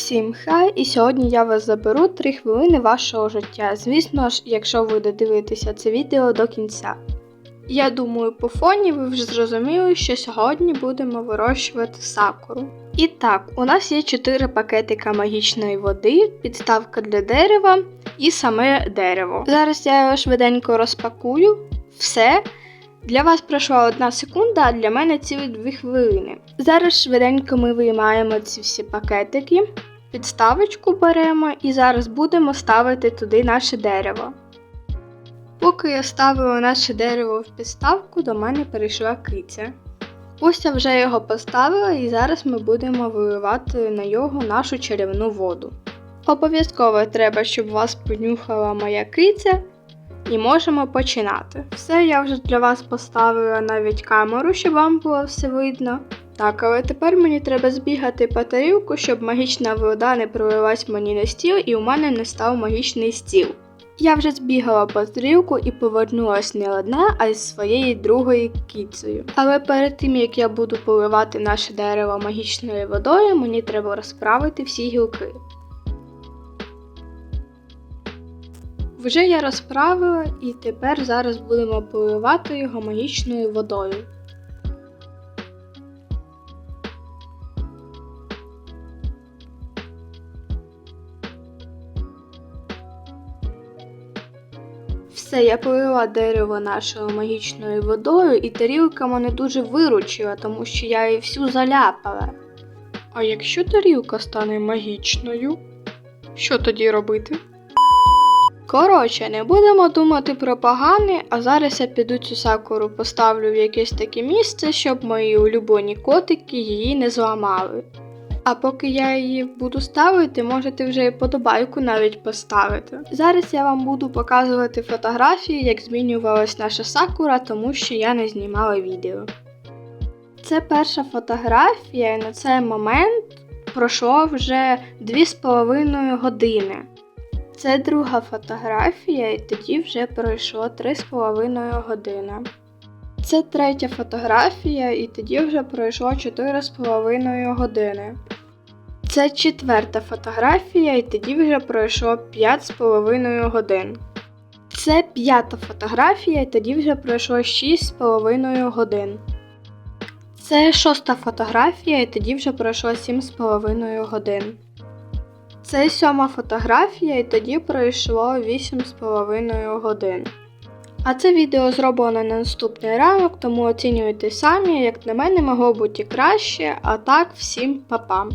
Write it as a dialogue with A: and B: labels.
A: Всім хай, і сьогодні я вас заберу 3 хвилини вашого життя. Звісно ж, якщо ви додивитеся це відео до кінця. Я думаю, по фоні ви вже зрозуміли, що сьогодні будемо вирощувати сакуру. І так, у нас є 4 пакетика магічної води, підставка для дерева і саме дерево. Зараз я його швиденько розпакую. Все. Для вас пройшла одна секунда, а для мене цілі 2 хвилини. Зараз швиденько ми виймаємо ці всі пакетики, підставочку беремо і зараз будемо ставити туди наше дерево. Поки я ставила наше дерево в підставку, до мене перейшла киця. Ось я вже його поставила і зараз ми будемо виливати на його нашу чарівну воду. Обов'язково треба, щоб вас понюхала моя киця, і можемо починати. Все, я вже для вас поставила навіть камеру, щоб вам було все видно. Так, але тепер мені треба збігати по тарілку, щоб магічна вода не пролилась мені на стіл і у мене не став магічний стіл. Я вже збігала по тарілку і повернулась не одна, а й з своєю другою кіцею. Але перед тим як я буду поливати наше дерево магічною водою, мені треба розправити всі гілки. Вже я розправила і тепер зараз будемо поливати його магічною водою. Все, я полила дерево нашою магічною водою, і тарілка мене дуже виручила, тому що я її всю заляпала. А якщо тарілка стане магічною, що тоді робити? Коротше, не будемо думати про погане, а зараз я піду цю сакуру поставлю в якесь таке місце, щоб мої улюблені котики її не зламали. А поки я її буду ставити, можете вже і подобайку навіть поставити. Зараз я вам буду показувати фотографії, як змінювалась наша сакура, тому що я не знімала відео. Це перша фотографія, і на цей момент пройшло вже 2,5 години. Це друга фотографія, і тоді вже пройшло 3,5 години. Це третя фотографія, і тоді вже пройшло 4,5 години. Це четверта фотографія, і тоді вже пройшло 5,5 годин. Це п'ята фотографія, і тоді вже пройшло 6,5 годин. Це шоста фотографія, і тоді вже пройшло 7,5 годин. Це сьома фотографія, і тоді пройшло 8,5 годин. А це відео зроблено на наступний ранок, тому оцінюйте самі, як на мене, могло бути краще, а так всім па-па.